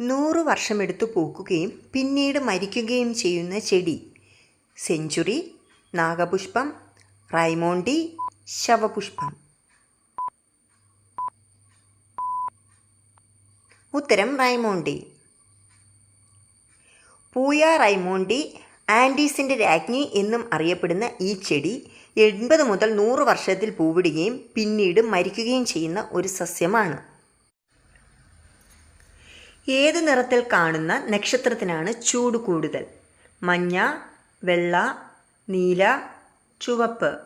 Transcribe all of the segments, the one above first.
നൂറു വർഷമെടുത്തു പൂക്കുകയും പിന്നീട് മരിക്കുകയും ചെയ്യുന്ന ചെടി. സെഞ്ചുറി നാഗപുഷ്പം റൈമോണ്ടി ശവപുഷ്പം. ഉത്തരം റൈമോണ്ടി. പൂയ റൈമോണ്ടി ആൻഡീസിന്റെ രാജ്ഞി എന്നും അറിയപ്പെടുന്ന ഈ ചെടി എൺപത് മുതൽ നൂറ് വർഷത്തിൽ പൂവിടുകയും പിന്നീട് മരിക്കുകയും ചെയ്യുന്ന ഒരു സസ്യമാണ്. ഏത് നിറത്തിൽ കാണുന്ന നക്ഷത്രത്തിനാണ് ചൂട് കൂടുതൽ? മഞ്ഞ വെള്ള നീല ചുവപ്പ്.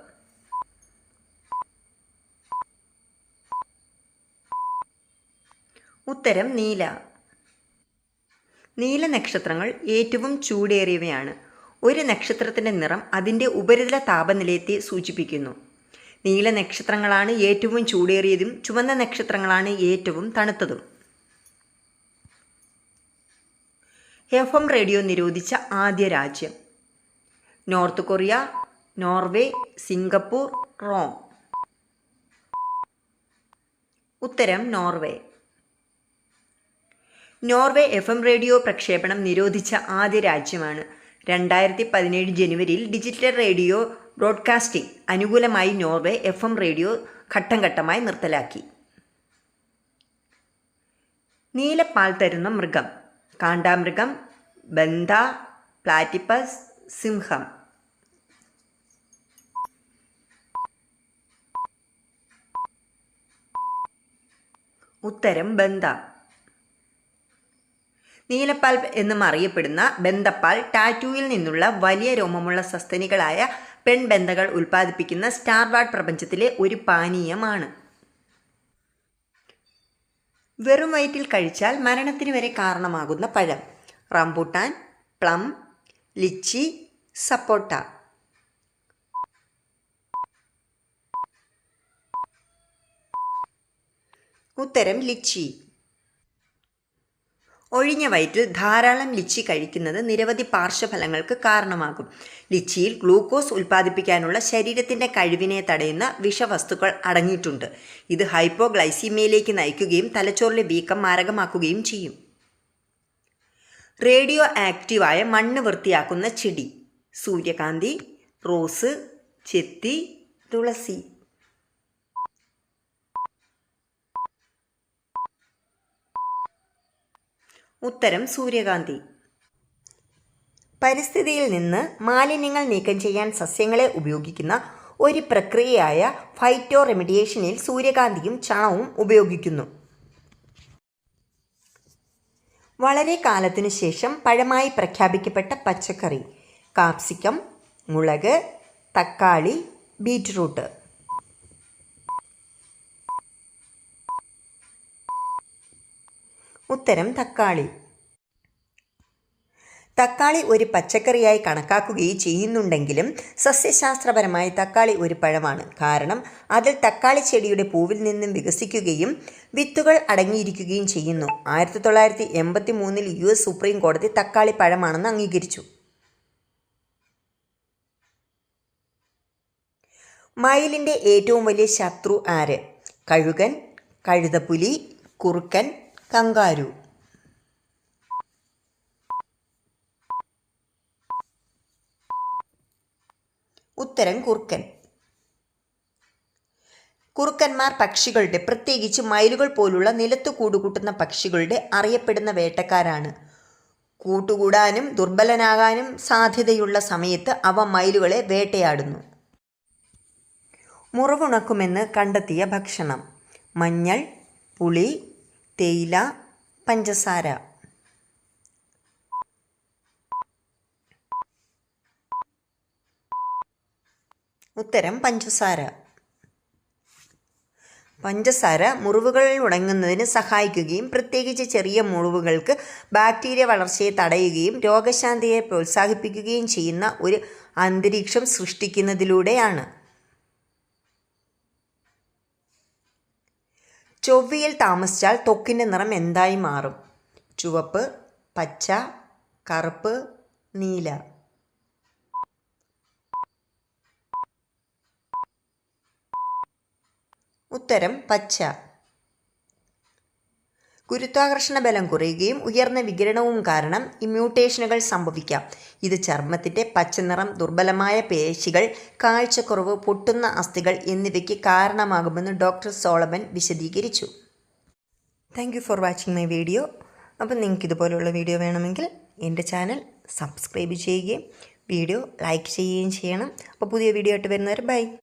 ഉത്തരം നീല. നീല നക്ഷത്രങ്ങൾ ഏറ്റവും ചൂടേറിയവയാണ്. ഒരു നക്ഷത്രത്തിന്റെ നിറം അതിന്റെ ഉപരിതല താപനിലയത്തെ സൂചിപ്പിക്കുന്നു. നീല നക്ഷത്രങ്ങളാണ് ഏറ്റവും ചൂടേറിയതും ചുവന്ന നക്ഷത്രങ്ങളാണ് ഏറ്റവും തണുത്തതും. എഫ് എം റേഡിയോ നിരോധിച്ച ആദ്യ രാജ്യം. North Korea Norway Singapore Rome. ഉത്തരം നോർവേ. നോർവേ എഫ് എം റേഡിയോ പ്രക്ഷേപണം നിരോധിച്ച ആദ്യ രാജ്യമാണ്. രണ്ടായിരത്തി പതിനേഴ് ജനുവരിയിൽ ഡിജിറ്റൽ റേഡിയോ ബ്രോഡ്കാസ്റ്റിംഗ് അനുകൂലമായി നോർവേ എഫ് എം റേഡിയോ ഘട്ടം ഘട്ടമായി നിർത്തലാക്കി. നീലപ്പാൽ തരുന്ന മൃഗം. കാണ്ടാമൃഗം ബന്ധ പ്ലാറ്റിപ്പസ് സിംഹം. ഉത്തരം ബന്ധ നീലപ്പാൽ എന്നും അറിയപ്പെടുന്ന ബന്ധപ്പാൽ ടാറ്റൂയിൽ നിന്നുള്ള വലിയ രോമമുള്ള സസ്തനികളായ പെൺബന്ധകൾ ഉൽപ്പാദിപ്പിക്കുന്ന സ്റ്റാർവാർഡ് പ്രപഞ്ചത്തിലെ ഒരു പാനീയമാണ്. വെറും വയറ്റിൽ കഴിച്ചാൽ മരണത്തിന് വരെ കാരണമാകുന്ന പഴം. Rambutan plum lychee sapota. ഉത്തരം ലിച്ചി. ഒഴിഞ്ഞ വയറ്റിൽ ധാരാളം ലിച്ചി കഴിക്കുന്നത് നിരവധി പാർശ്വഫലങ്ങൾക്ക് കാരണമാകും. ലിച്ചിയിൽ ഗ്ലൂക്കോസ് ഉൽപ്പാദിപ്പിക്കാനുള്ള ശരീരത്തിന്റെ കഴിവിനെ തടയുന്ന വിഷവസ്തുക്കൾ അടങ്ങിയിട്ടുണ്ട്. ഇത് ഹൈപ്പോഗ്ലൈസീമിയയിലേക്ക് നയിക്കുകയും തലച്ചോറിലെ വീക്കം മാരകമാക്കുകയും ചെയ്യും. റേഡിയോ ആക്റ്റീവായ മണ്ണ് വൃത്തിയാക്കുന്ന ചെടി. സൂര്യകാന്തി റോസ് ചെത്തി തുളസി. ഉത്തരം സൂര്യകാന്തി. പരിസ്ഥിതിയിൽ നിന്ന് മാലിന്യങ്ങൾ നീക്കം ചെയ്യാൻ സസ്യങ്ങളെ ഉപയോഗിക്കുന്ന ഒരു പ്രക്രിയയായ ഫൈറ്റോ റെമിഡിയേഷനിൽ സൂര്യകാന്തിയും ചാണവും ഉപയോഗിക്കുന്നു. വളരെ കാലത്തിനു ശേഷം പഴമായി പ്രഖ്യാപിക്കപ്പെട്ട പച്ചക്കറി കാപ്സിക്കം മുളക് തക്കാളി ബീറ്റ്റൂട്ട്. ഉത്തരം തക്കാളി. തക്കാളി ഒരു പച്ചക്കറിയായി കണക്കാക്കുകയും ചെയ്യുന്നുണ്ടെങ്കിലും സസ്യശാസ്ത്രപരമായി തക്കാളി ഒരു പഴമാണ്. കാരണം അതിൽ തക്കാളി ചെടിയുടെ പൂവിൽ നിന്നും വികസിക്കുകയും വിത്തുകൾ അടങ്ങിയിരിക്കുകയും ചെയ്യുന്നു. ആയിരത്തി തൊള്ളായിരത്തി എൺപത്തി മൂന്നിൽ യു എസ് സുപ്രീം കോടതി തക്കാളി പഴമാണെന്ന് അംഗീകരിച്ചു. മയിലിന്റെ ഏറ്റവും വലിയ ശത്രു ആര്? കഴുകൻ കഴുതപ്പുലി കുറുക്കൻ കങ്കാരു. ഉത്തരം കുറുക്കൻ. കുറുക്കന്മാർ പക്ഷികളുടെ പ്രത്യേകിച്ച് മയിലുകൾ പോലുള്ള നിലത്ത് കൂടുകൂട്ടുന്ന പക്ഷികളുടെ അറിയപ്പെടുന്ന വേട്ടക്കാരാണ്. കൂട്ടുകൂടാനും ദുർബലനാകാനും സാധ്യതയുള്ള സമയത്ത് അവ മയിലുകളെ വേട്ടയാടുന്നു. മുറിവുണക്കുമെന്ന് കണ്ടെത്തിയ ഭക്ഷണം. മഞ്ഞൾ പുളി തേയില പഞ്ചസാര. ഉത്തരം പഞ്ചസാര. പഞ്ചസാര മുറിവുകൾ ഉണങ്ങുന്നതിന് സഹായിക്കുകയും പ്രത്യേകിച്ച് ചെറിയ മുറിവുകൾക്ക് ബാക്ടീരിയ വളർച്ചയെ തടയുകയും രോഗശാന്തിയെ പ്രോത്സാഹിപ്പിക്കുകയും ചെയ്യുന്ന ഒരു അന്തരീക്ഷം സൃഷ്ടിക്കുന്നതിലൂടെയാണ്. ചൊവ്വയിൽ താമസിച്ചാൽ ത്വക്കിന്റെ നിറം എന്തായി മാറും? ചുവപ്പ് പച്ച കറുപ്പ് നീല. ഉത്തരം പച്ച. ഗുരുത്വാകർഷണ ബലം കുറയുകയും ഉയർന്ന വികിരണവും കാരണം ഈ മ്യൂട്ടേഷനുകൾ സംഭവിക്കാം. ഇത് ചർമ്മത്തിന്റെ പച്ചനിറം ദുർബലമായ പേശികൾ കാഴ്ചക്കുറവ് പൊട്ടുന്ന അസ്ഥികൾ എന്നിവയ്ക്ക് കാരണമാകുമെന്ന് ഡോക്ടർ സോളമൻ വിശദീകരിച്ചു. Thank you for watching my video അപ്പം നിങ്ങൾക്ക് ഇതുപോലുള്ള വീഡിയോ വേണമെങ്കിൽ എന്റെ ചാനൽ സബ്സ്ക്രൈബ് ചെയ്യുകയും വീഡിയോ ലൈക്ക് ചെയ്യുകയും ചെയ്യണം. അപ്പോൾ പുതിയ വീഡിയോ ആയിട്ട് വരുന്നവർ ബൈ